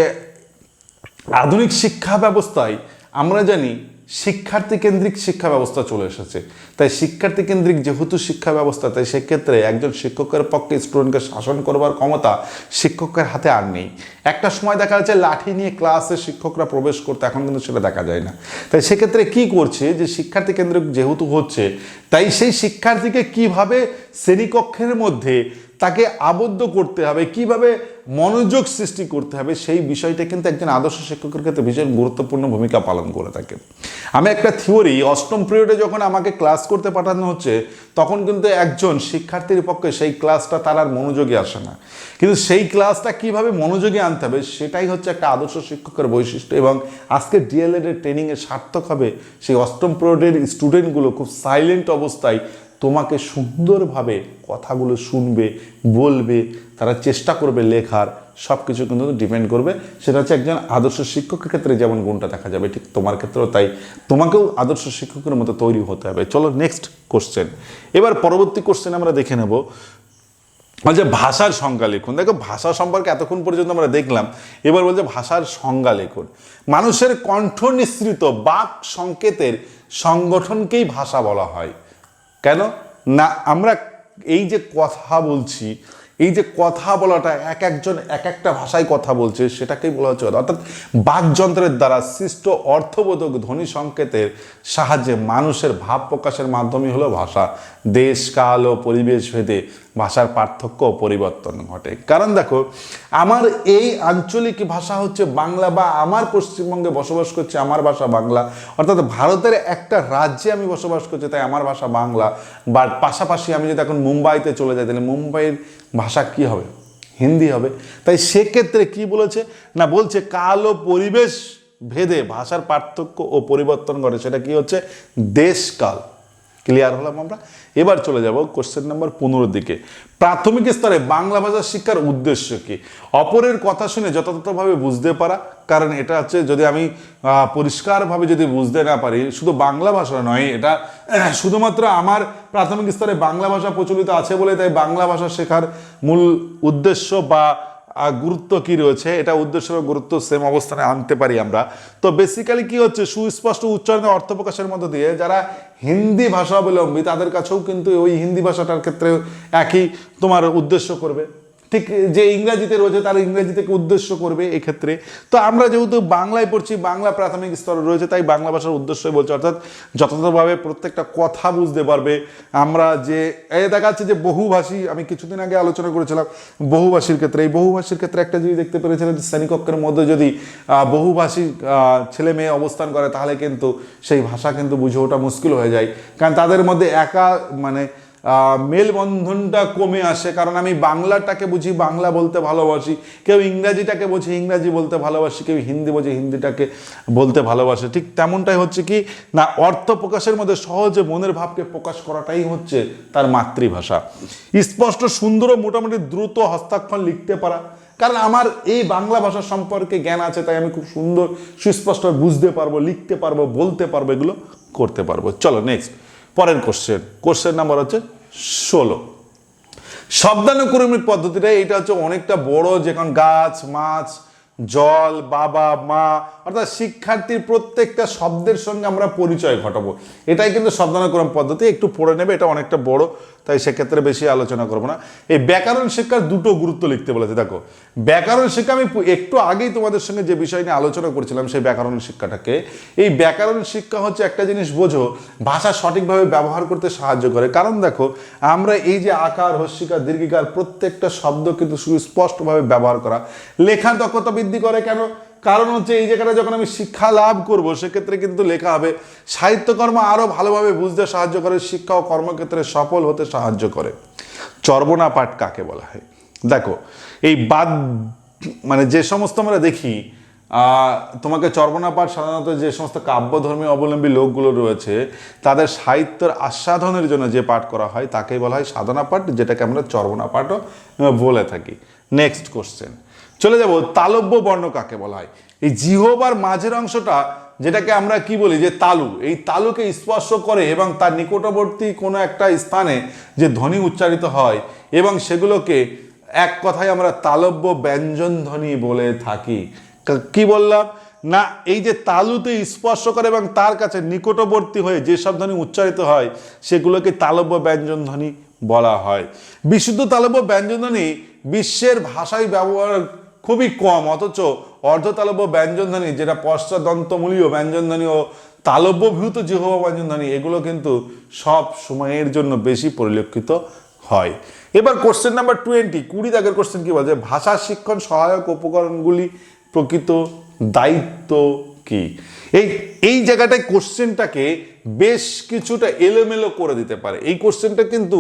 আধুনিক শিক্ষা ব্যবস্থায় আমরা জানি শিক্ষার্থী কেন্দ্রিক শিক্ষা ব্যবস্থা চলে এসেছে। তাই শিক্ষার্থী কেন্দ্রিক যেহেতু শিক্ষা ব্যবস্থা, তাই সেক্ষেত্রে একজন শিক্ষকের পক্ষে স্টুডেন্টকে শাসন করবার ক্ষমতা শিক্ষকের হাতে আর নেই। একটা সময় দেখা যাচ্ছে লাঠি নিয়ে ক্লাসে শিক্ষকরা প্রবেশ করতে, এখন কিন্তু সেটা দেখা যায় না। তাই সেক্ষেত্রে কি করছে যে শিক্ষার্থী কেন্দ্রিক যেহেতু হচ্ছে, তাই সেই শিক্ষার্থীকে কীভাবে শ্রেণীকক্ষের মধ্যে তাকে আবদ্ধ করতে হবে, কীভাবে মনোযোগ সৃষ্টি করতে হবে, সেই বিষয়টা কিন্তু একজন আদর্শ শিক্ষকের ক্ষেত্রে ভীষণ গুরুত্বপূর্ণ ভূমিকা পালন করে থাকে। আমি একটা থিওরি, অষ্টম পিরিয়ডে যখন আমাকে ক্লাস করতে পাঠানো হচ্ছে, তখন কিন্তু একজন শিক্ষার্থীর পক্ষে সেই ক্লাসটা তার আর মনোযোগী আসে না। কিন্তু সেই ক্লাসটা কীভাবে মনোযোগী আনতে হবে, সেটাই হচ্ছে একটা আদর্শ শিক্ষকের বৈশিষ্ট্য এবং আজকে ডিএলএড এর ট্রেনিংয়ে সার্থক হবে সেই অষ্টম পিরিয়ডের স্টুডেন্টগুলো খুব সাইলেন্ট অবস্থায় তোমাকে সুন্দরভাবে কথাগুলো শুনবে, বলবে, তারা চেষ্টা করবে লেখার সব কিছু কিন্তু ডিপেন্ড করবে। সেটা হচ্ছে একজন আদর্শ শিক্ষকের ক্ষেত্রে যেমন গুণটা দেখা যাবে, ঠিক তোমার ক্ষেত্রেও তাই। তোমাকেও আদর্শ শিক্ষকের মতো তৈরি হতে হবে। চলো নেক্সট কোশ্চেন এবার পরবর্তী কোশ্চেন আমরা দেখে নেব। বলছে ভাষার সংজ্ঞা লিখুন। দেখো ভাষা সম্পর্কে এতক্ষণ পর্যন্ত আমরা দেখলাম। এবার বলছে ভাষার সংজ্ঞা লিখুন। মানুষের কণ্ঠ নিঃসৃত বাক সংকেতের সংগঠনকেই ভাষা বলা হয়। কেন না, আমরা এই যে কথা বলছি, এই যে কথা বলাটা এক একজন এক একটা ভাষায় কথা বলছে, সেটাকেই বলা হচ্ছে। অর্থাৎ বাকযন্ত্রের দ্বারা সৃষ্ট অর্থবোধক ধ্বনি সংকেতের সাহায্যে মানুষের ভাব প্রকাশের মাধ্যমে হলো ভাষা দেশ, কাল ও পরিবেশ ভেদে ভাষার পার্থক্য ও পরিবর্তন ঘটে। কারণ দেখো, আমার এই আঞ্চলিক ভাষা হচ্ছে বাংলা বা আমার পশ্চিমবঙ্গে বসবাস করছে আমার ভাষা বাংলা। অর্থাৎ ভারতের একটা রাজ্যে আমি বসবাস করছি, তাই আমার ভাষা বাংলা। বা পাশাপাশি আমি যদি এখন মুম্বাইতে চলে যাই, তাহলে মুম্বাইয়ের ভাষা কি হবে? হিন্দি হবে। তাই সেক্ষেত্রে কি বলেছে? না, বলছে কাল ও পরিবেশ ভেদে ভাষার পার্থক্য ও পরিবর্তন ঘটে। সেটা কি হচ্ছে? দেশকাল। ক্লিয়ার হলাম আমরা? এবার চলে যাব কোশ্চেন নাম্বার পনেরোর দিকে। প্রাথমিক স্তরে বাংলা ভাষা শিক্ষার উদ্দেশ্য কি? অপরের কথা শুনে যথাযথভাবে বুঝতে পারা, কারণ এটা হচ্ছে যদি আমি পরিষ্কারভাবে যদি বুঝতে না পারি, শুধু বাংলা ভাষা নয়, এটা শুধুমাত্র আমার প্রাথমিক স্তরে বাংলা ভাষা প্রচলিত আছে বলে তাই বাংলা ভাষা শেখার মূল উদ্দেশ্য বা গুরুত্ব কি রয়েছে, এটা উদ্দেশ্য এবং গুরুত্ব সেম অবস্থানে আনতে পারি আমরা। তো বেসিক্যালি কি হচ্ছে, সুস্পষ্ট উচ্চারণে অর্থ প্রকাশের মধ্য দিয়ে যারা হিন্দি ভাষাবলম্বী তাদের কাছেও কিন্তু ওই হিন্দি ভাষাটার ক্ষেত্রে একই তোমার উদ্দেশ্য করবে। ঠিক যে ইংরাজিতে রয়েছে তার ইংরেজি থেকে উদ্দেশ্য করবে এক্ষেত্রে। তো আমরা যেহেতু বাংলায় পড়ছি, বাংলা প্রাথমিক স্তরে রয়েছে, তাই বাংলা ভাষার উদ্দেশ্যই বলছি। অর্থাৎ যথাযথভাবে প্রত্যেকটা কথা বুঝতে পারবে। আমরা যে, এই দেখা যাচ্ছে যে বহুভাষী, আমি কিছুদিন আগে আলোচনা করেছিলাম বহুভাষীর ক্ষেত্রে। এই বহুভাষীর ক্ষেত্রে একটা জিনিস দেখতে পেরেছিলেন যে শ্রেণীকক্ষের মধ্যে যদি বহুভাষী ছেলে মেয়ে অবস্থান করে, তাহলে কিন্তু সেই ভাষা কিন্তু বুঝে ওঠা মুশকিল হয়ে যায়। কারণ তাদের মধ্যে একা মানে মেলবন্ধনটা কমে আসে, কারণ আমি বাংলাটাকে বুঝি, বাংলা বলতে ভালোবাসি। কেউ ইংরাজিটাকে বোঝে, ইংরাজি বলতে ভালোবাসি। কেউ হিন্দি বোঝে, হিন্দিটাকে বলতে ভালোবাসে। ঠিক তেমনটাই হচ্ছে কি, না, অর্থ প্রকাশের মধ্যে সহজে মনের ভাবকে প্রকাশ করাটাই হচ্ছে তার মাতৃভাষা। স্পষ্ট, সুন্দর ও মোটামুটি দ্রুত হস্তাক্ষর লিখতে পারা। কারণ আমার এই বাংলা ভাষা সম্পর্কে জ্ঞান আছে, তাই আমি খুব সুন্দর, সুস্পষ্ট বুঝতে পারব, লিখতে পারব, বলতে পারব, এগুলো করতে পারব। চলো নেক্সট পরের কোশ্চেন কোশ্চেন নাম্বার হচ্ছে ষোলো। শব্দানুক্রমিক পদ্ধতিটা এটা হচ্ছে অনেকটা বড় যেমন গাছ, মাছ, জল, বাবা, মা, অর্থাৎ শিক্ষার্থীর প্রত্যেকটা শব্দের সঙ্গে আমরা পরিচয় ঘটাবো। এটাই কিন্তু শব্দানুক্রম পদ্ধতি, একটু পড়ে নেবে, এটা অনেকটা বড়। তাই সেক্ষেত্রে বেশি আলোচনা করব না। এই ব্যাকরণ শিক্ষার দুটো গুরুত্ব লিখতে বলেছে, দেখো। ব্যাকরণ শিক্ষা, আমি একটু আগেই তোমাদের সঙ্গে যে বিষয় নিয়ে আলোচনা করছিলাম, সেই ব্যাকরণ শিক্ষাটাকে। এই ব্যাকরণ শিক্ষা হচ্ছে একটা জিনিস বোঝো, ভাষা সঠিকভাবে ব্যবহার করতে সাহায্য করে। কারণ দেখো, আমরা এই যে আকার হস্যিকার দীর্ঘিকার, প্রত্যেকটা শব্দ কিন্তু সুস্পষ্টভাবে ব্যবহার করা। লেখার দক্ষতা বৃদ্ধি করে কেন? কারণ হচ্ছে এই জায়গাটা যখন আমি শিক্ষা লাভ করব, সেক্ষেত্রে কিন্তু লেখা হবে, সাহিত্যকর্ম আরও ভালোভাবে বুঝতে সাহায্য করে, শিক্ষা ও কর্মক্ষেত্রে সফল হতে সাহায্য করে। চর্বনা পাঠ কাকে বলা হয়? দেখো, এই বাদ মানে যে সমস্ত আমরা দেখি তোমাকে চর্বনা পাঠ সাধারণত যে সমস্ত কাব্যধর্মী অবলম্বী লোকগুলো রয়েছে, তাদের সাহিত্যের আস্বাদনের জন্য যে পাঠ করা হয়, তাকেই বলা হয় সাধনা পাঠ, যেটাকে আমরা চর্বনা পাঠও বলে থাকি। নেক্সট কোশ্চেন চলে যাব, তালব্য বর্ণ কাকে বলা হয়? এই জিহবার মাঝের অংশটা যেটাকে আমরা কি বলি? যে তালু। এই তালুকে স্পর্শ করে এবং তার নিকটবর্তী কোনো একটা স্থানে যে ধ্বনি উচ্চারিত হয় এবং সেগুলোকে এক কথায় আমরা তালব্য ব্যঞ্জন ধ্বনি বলে থাকি। কা- বললাম? না, এই যে তালুতে স্পর্শ করে এবং তার কাছে নিকটবর্তী হয়ে যেসব ধ্বনি উচ্চারিত হয়, সেগুলোকে তালব্য ব্যঞ্জন ধ্বনি বলা হয়। বিশুদ্ধ তালব্য ব্যঞ্জন ধ্বনি বিশ্বের ভাষায় ব্যবহার খুবই কম, অথচ অর্ধতালব্য ব্যঞ্জনধ্বনি যেটা পশ্চাদন্তমূলীয় ব্যঞ্জনধ্বনি ও তালব্যভূত জিহবা ব্যঞ্জনধ্বনি এগুলো কিন্তু সব সময়ের জন্য বেশি পরিলক্ষিত হয়। এবার কোশ্চেন নাম্বার টোয়েন্টি কুড়ি দাগের কোশ্চেন কি বলছে ভাষা শিক্ষণ সহায়ক উপকরণগুলি প্রকৃত দায়িত্ব কি? এই এই জায়গাটায় কোশ্চেনটাকে বেশ কিছুটা এলোমেলো করে দিতে পারে। এই কোশ্চেনটা কিন্তু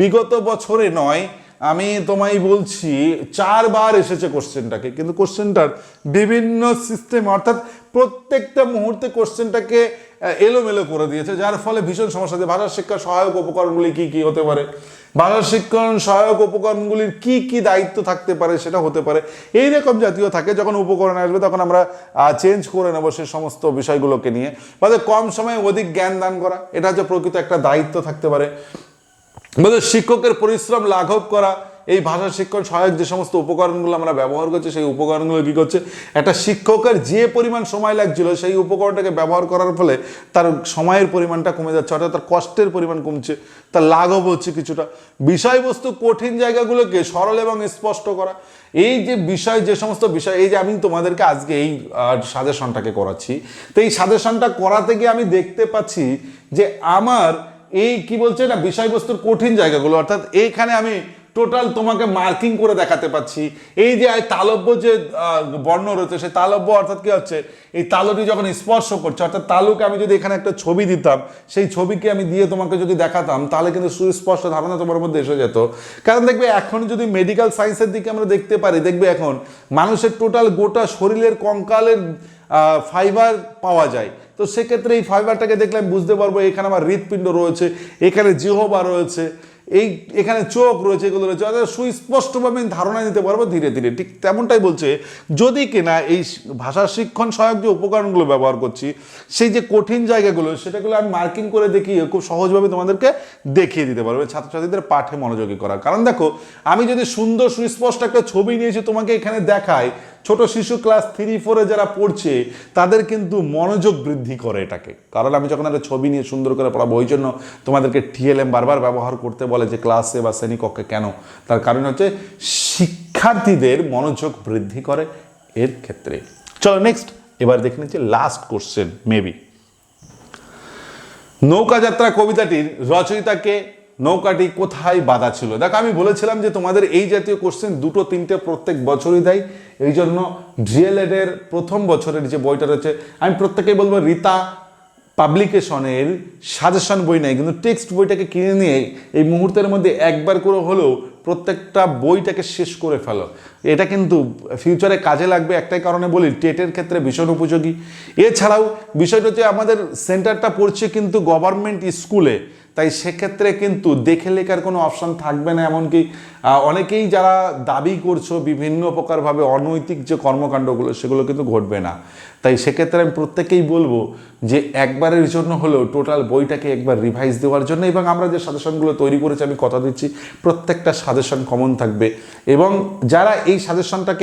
বিগত বছরে নয় আমি তোমায় বলছি, চারবার এসেছে কোশ্চেনটাকে, কিন্তু কোশ্চেনটার বিভিন্ন সিস্টেম অর্থাৎ প্রত্যেকটা মুহূর্তে কোশ্চেনটাকে এলোমেলো করে দিয়েছে, যার ফলে ভীষণ সমস্যা হচ্ছে। ভাষা শিক্ষার সহায়ক উপকরণগুলি কি কি হতে পারে? ভাষা শিক্ষণ সহায়ক উপকরণগুলির কি কি দায়িত্ব থাকতে পারে সেটা হতে পারে। এই রকম জাতীয় থাকে, যখন উপকরণ আসবে তখন আমরা চেঞ্জ করে নেব সে সমস্ত বিষয়গুলোকে নিয়ে। বাদে কম সময়ে অধিক জ্ঞান দান করা, এটা হচ্ছে প্রকৃত একটা দায়িত্ব থাকতে পারে। আমাদের শিক্ষকের পরিশ্রম লাঘব করা, এই ভাষা শিক্ষণ সহায়ক যে সমস্ত উপকরণগুলো আমরা ব্যবহার করছি, সেই উপকরণগুলো কী করছে? একটা শিক্ষকের যে পরিমাণ সময় লাগছিল, সেই উপকরণটাকে ব্যবহার করার ফলে তার সময়ের পরিমাণটা কমে যাচ্ছে, অর্থাৎ তার কষ্টের পরিমাণ কমছে, তার লাঘব হচ্ছে কিছুটা। বিষয়বস্তু কঠিন জায়গাগুলোকে সরল এবং স্পষ্ট করা। এই যে বিষয়, যে সমস্ত বিষয়, এই যে আমি তোমাদেরকে আজকে এই সাজেশনটাকে করাচ্ছি, তো এই সাজেশনটা করাতে গিয়ে আমি দেখতে পাচ্ছি যে আমার এই কি বলছে না, বিষয়বস্তুর কঠিন জায়গাগুলো, অর্থাৎ এইখানে আমি টোটাল তোমাকে মার্কিং করে দেখাতে পাচ্ছি। এই যে তালব্য যে বর্ণ রয়েছে, সেই তালব্য অর্থাৎ কি হচ্ছে, এই তালুটি যখন স্পর্শ করছে, অর্থাৎ তালুকে আমি যদি এখানে একটা ছবি দিতাম, সেই ছবিকে আমি দিয়ে তোমাকে যদি দেখাতাম, তাহলে কিন্তু সুস্পষ্ট ধারণা তোমার মধ্যে এসে যেত। কারণ দেখবে, এখন যদি মেডিকেল সায়েন্সের দিকে আমরা দেখতে পারি, দেখবে এখন মানুষের টোটাল গোটা শরীরের কঙ্কালের ফাইবার পাওয়া যায়। তো সেক্ষেত্রে এই ফাইবারটাকে দেখলে আমি বুঝতে পারব, এখানে আমার হৃৎপিণ্ড রয়েছে, এখানে জিহবা রয়েছে, এই, এখানে চোখ রয়েছে, এগুলো রয়েছে। অর্থাৎ সুস্পষ্টভাবে আমি ধারণা নিতে পারব ধীরে ধীরে। ঠিক তেমনটাই বলছে, যদি কিনা এই ভাষা শিক্ষণ সহায়ক যে উপকরণগুলো ব্যবহার করছি, সেই যে কঠিন জায়গাগুলো, সেটাগুলো আমি মার্কিং করে দেখিয়ে খুব সহজভাবে তোমাদেরকে দেখিয়ে দিতে পারব। ছাত্রছাত্রীদের পাঠে মনোযোগী করা কারণ দেখো, আমি যদি সুন্দর সুস্পষ্ট একটা ছবি নিয়েছি তোমাকে এখানে দেখাই ছোট শিশু ক্লাস থ্রি ফোরে যারা পড়ছে, তাদের কিন্তু মনোযোগ বৃদ্ধি করে এটাকে। কারণ আমি যখন একটা ছবি নিয়ে সুন্দর করে পড়াবো, ওই জন্য তোমাদেরকে টিএলএম বারবার ব্যবহার করতে বলে যে ক্লাসে বা শ্রেণীকক্ষে কেন? তার কারণ হচ্ছে শিক্ষার্থীদের মনোযোগ বৃদ্ধি করে এর ক্ষেত্রে। চলো নেক্সট এবার দেখে নিচ্ছি লাস্ট কোশ্চেন মেবি নৌকাযাত্রা কবিতাটির রচয়িতাকে নৌকাটি কোথায় বাধা ছিল? দেখো, আমি বলেছিলাম যে তোমাদের এই জাতীয় কোশ্চেন দুটো, তিনটে প্রত্যেক বছরই দেয়। এই জন্য ডিএলএড এর প্রথম বছরের যে বইটা রয়েছে, আমি প্রত্যেকেই বলব রীতা পাবলিকেশনের সাজেশন বই নেয় কিন্তু টেক্সট বইটাকে কিনে নিয়ে এই মুহূর্তের মধ্যে একবার করে হলেও প্রত্যেকটা বইটাকে শেষ করে ফেলো। এটা কিন্তু ফিউচারে কাজে লাগবে, একটাই কারণে বলি টেটের ক্ষেত্রে ভীষণ উপযোগী। এছাড়াও বিষয়টা হচ্ছে আমাদের সেন্টারটা পড়ছে কিন্তু গভর্নমেন্ট স্কুলে তাই সেক্ষেত্রে কিন্তু দেখে লেখার কোনো অপশন থাকবে না, এমনকি অনেকেই যারা দাবি করছ বিভিন্ন প্রকারভাবে অনৈতিক যে কর্মকাণ্ডগুলো, সেগুলো কিন্তু ঘটবে না। তাই সেক্ষেত্রে আমি প্রত্যেকেই বলব যে একবারের জন্য হলেও টোটাল বইটাকে একবার রিভাইজ দেওয়ার জন্য, এবং আমরা যে সাজেশনগুলো তৈরি করেছি, আমি কথা দিচ্ছি, প্রত্যেকটা সাজেশন কমন থাকবে। এবং যারা এই সাজেশনটাকে